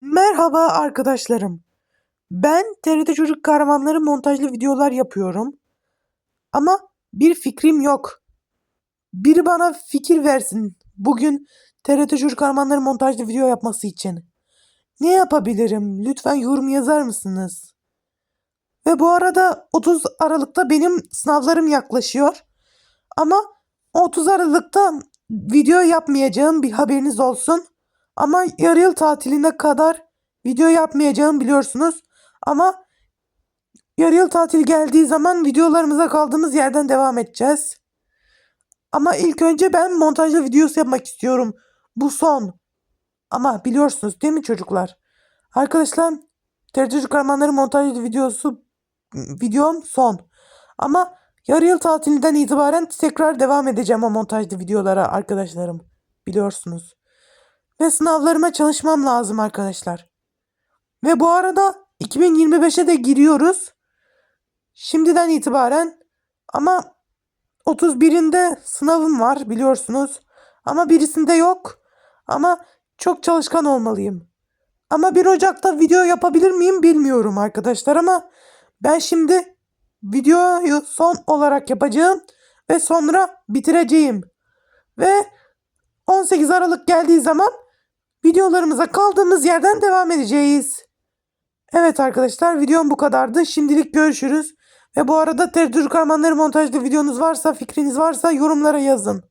Merhaba arkadaşlarım. Ben TRT Çocuk Kahramanları montajlı videolar yapıyorum. Ama bir fikrim yok. Biri bana fikir versin. Bugün TRT Çocuk Kahramanları montajlı video yapması için. Ne yapabilirim? Lütfen yorum yazar mısınız? Ve bu arada 30 Aralık'ta benim sınavlarım yaklaşıyor. Ama 30 Aralık'ta video yapmayacağım bir haberiniz olsun. Ama yarı yıl tatiline kadar video yapmayacağım biliyorsunuz. Ama yarı yıl tatil geldiği zaman videolarımıza kaldığımız yerden devam edeceğiz. Ama ilk önce ben montajlı videosu yapmak istiyorum. Bu son. Ama biliyorsunuz değil mi çocuklar? Arkadaşlar TRT Çocuk Kahramanları montajlı videosu videom son. Ama yarı yıl tatilinden itibaren tekrar devam edeceğim o montajlı videolara arkadaşlarım. Biliyorsunuz. Ve sınavlarıma çalışmam lazım arkadaşlar. Ve bu arada 2025'e de giriyoruz. Şimdiden itibaren ama 31'inde sınavım var biliyorsunuz. Ama birisinde yok. Ama çok çalışkan olmalıyım. Ama 1 Ocak'ta video yapabilir miyim bilmiyorum arkadaşlar ama ben şimdi videoyu son olarak yapacağım ve sonra bitireceğim. Ve 18 Aralık geldiği zaman videolarımıza kaldığımız yerden devam edeceğiz. Evet arkadaşlar videom bu kadardı. Şimdilik görüşürüz. Ve bu arada Çocuk Kahramanları montajlı videonuz varsa, fikriniz varsa yorumlara yazın.